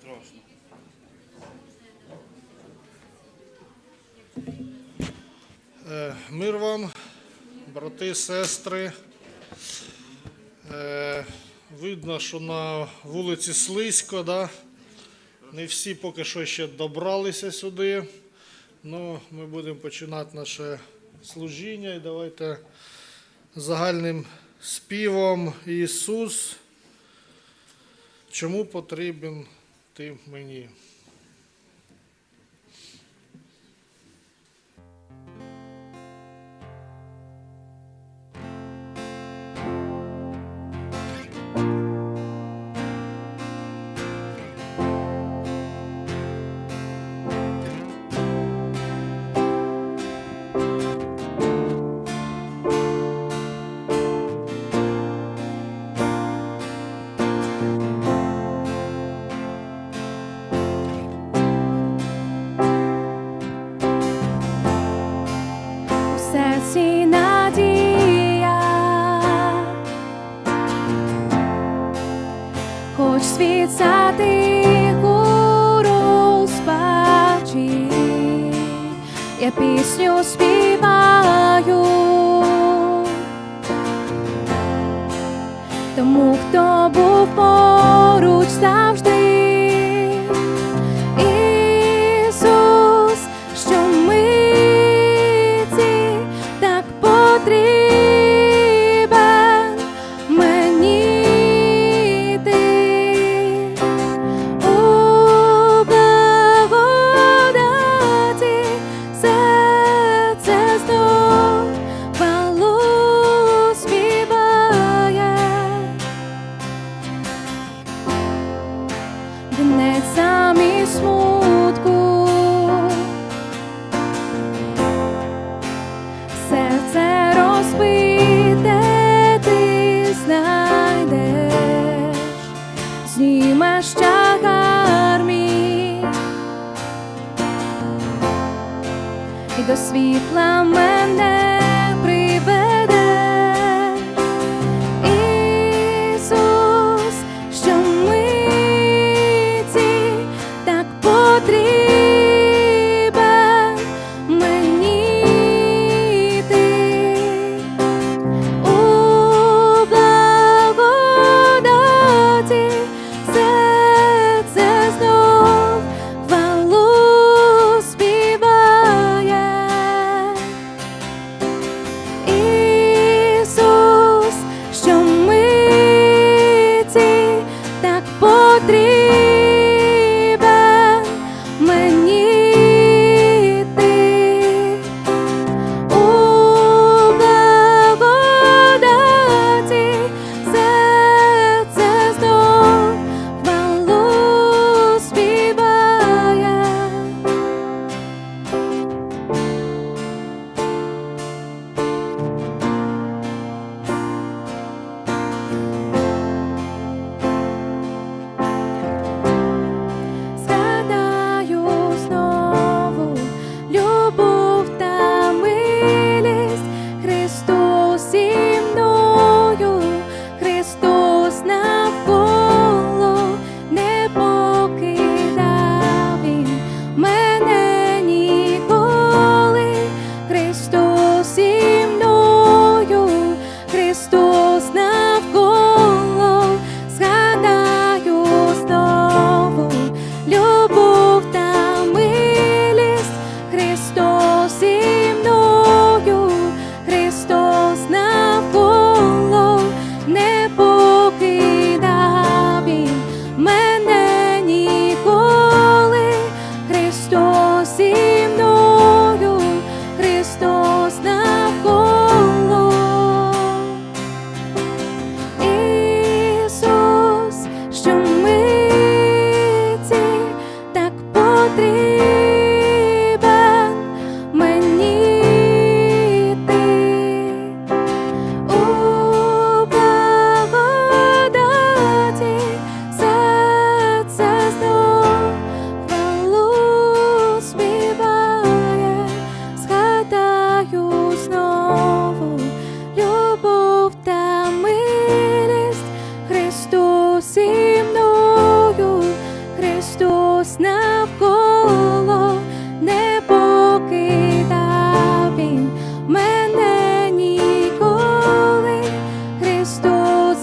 страшно. Е, Мир вам, брати, сестри. Е, Видно, що на вулиці слизько, да? не всі поки що ще добралися сюди. Ну, ми будемо починати наше служіння і давайте загальним співом Ісус. Чому потрібен ти мені? співаю, тому хто був поруч завжди.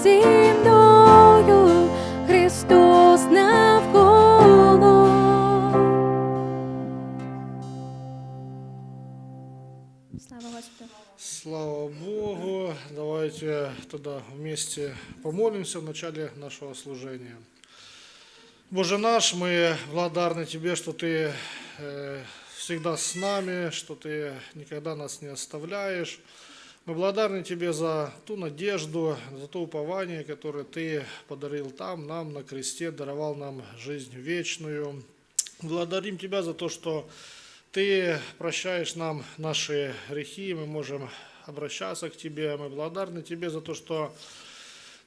Зі Христос навколо. Слава Господу. Слава Богу. Давайте тогда вместе помолимся в начале нашего служения. Боже наш, мы благодарны Тебе, что Ты э, всегда с нами, что Ты никогда нас не оставляешь. Мы благодарны Тебе за ту надежду, за то упование, которое Ты подарил там, нам на кресте, даровал нам жизнь вечную. Благодарим Тебя за то, что Ты прощаешь нам наши грехи, мы можем обращаться к Тебе. Мы благодарны Тебе за то, что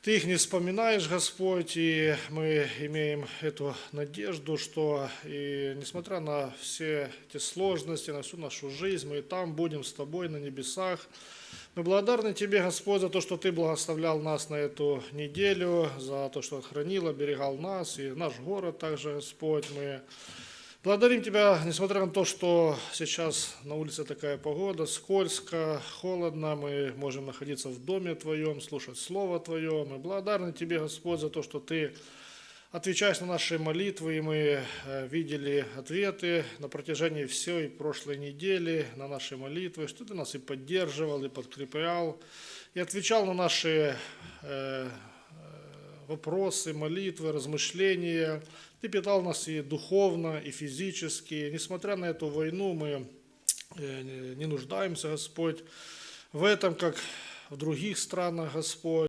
Ты их не вспоминаешь, Господь, и мы имеем эту надежду, что и несмотря на все эти сложности, на всю нашу жизнь, мы и там будем с Тобой на небесах. Мы благодарны Тебе, Господь, за то, что Ты благословлял нас на эту неделю, за то, что хранил, оберегал нас и наш город также, Господь. Мы Благодарим Тебя, несмотря на то, что сейчас на улице такая погода, скользко, холодно, мы можем находиться в доме Твоем, слушать Слово Твое. Мы благодарны Тебе, Господь, за то, что Ты отвечаешь на наши молитвы, и мы э, видели ответы на протяжении всей прошлой недели на наши молитвы, что Ты нас и поддерживал, и подкреплял, и отвечал на наши э, вопросы, молитвы, размышления. Ты питал нас и духовно, и физически. Несмотря на эту войну, мы э, не нуждаемся, Господь, в этом, как в других странах, Господь.